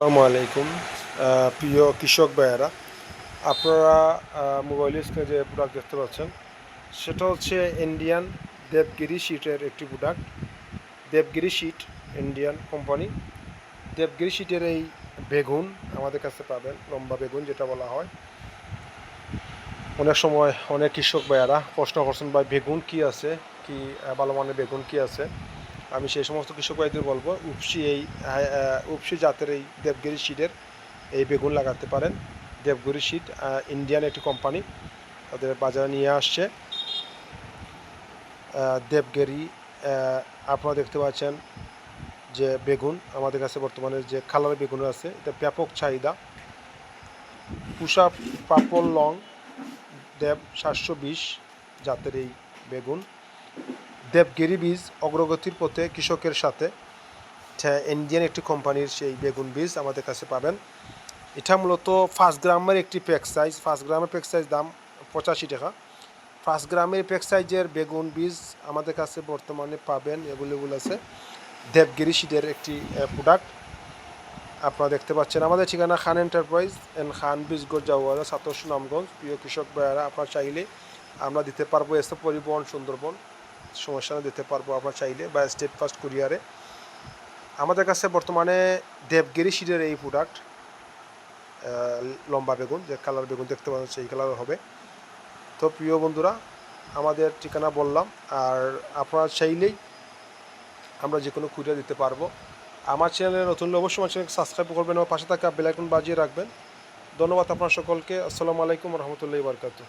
আসসালামু আলাইকুম। প্রিয় কৃষক ভাইয়েরা, আপনারা মোবাইল স্ক্রিনে যে প্রোডাক্ট দেখতে পাচ্ছেন, সেটা হচ্ছে ইন্ডিয়ান দেবগিরি শিটের একটি product Devagiri seed Indian company Devagiri শিটের এই বেগুন আমাদের কাছে পাবেন, লম্বা বেগুন যেটা বলা হয়। অনেক সময় অনেক কৃষক ভাইয়ারা প্রশ্ন করছেন, ভাই, বেগুন কি আছে? কি ভালো মানের বেগুন কি আছে? আমি সেই সমস্ত কৃষক ভাইদের বলব উপসি এই উপসি জাতের এই দেবগিরি শিটের এই বেগুন লাগাতে পারেন। দেবগিরি আহ, ইন্ডিয়ান একটি কোম্পানি তাদের বাজারে নিয়ে আসছে। দেবগিরি আপনারা দেখতে পাচ্ছেন যে বেগুন আমাদের কাছে বর্তমানে যে কালার বেগুন আছে এটা ব্যাপক চাহিদা। পুষা পাপল লং দেব সাতশো বিশ জাতের এই বেগুন। দেবগিরি বীজ অগ্রগতির পথে কৃষকের সাথে। ইন্ডিয়ান একটি কোম্পানির সেই বেগুন বীজ আমাদের কাছে পাবেন। এটা মূলত ফার্স্ট গ্রামের একটি প্যাক সাইজ ফার্স্ট গ্রামের প্যাক সাইজ দাম পঁচাশি টাকা। ফার্স্ট গ্রামের প্যাক সাইজের বেগুন বীজ আমাদের কাছে বর্তমানে পাবেন অ্যাভেলেবল আছে। দেবগিরি সিডের একটি প্রোডাক্ট আপনারা দেখতে পাচ্ছেন আমাদের ঠিকানা খান এন্টারপ্রাইজ অ্যান্ড খান বীজগড় জাওয়ারা সাতর নামগঞ্জ। প্রিয় কৃষক ভাইয়ারা, আপনারা চাইলে আমরা দিতে পারব এসে পরিবহন সুন্দরবন। সমস্যা দিতে পারব আপনারা চাইলে বা স্টেট ফার্স্ট কুরিয়ারে। আমাদের কাছে বর্তমানে দেবগিরি সিডের এই প্রোডাক্ট লম্বা বেগুন, যে কালার বেগুন দেখতে পাচ্ছেন সেই কালার হবে। তো প্রিয় বন্ধুরা, আমাদের ঠিকানা বললাম, আর আপনারা চাইলেই আমরা যে কোনো কুরিয়ার দিতে পারব। আমার চ্যানেলে নতুন অবশ্যই আমার চ্যানেলকে সাবস্ক্রাইব করবেন এবং পাশে থাকা বেলাইকন বাজিয়ে রাখবেন। ধন্যবাদ আপনার সকলকে। আসসালামু আলাইকুম রহমতুল্লাহ বারকাতু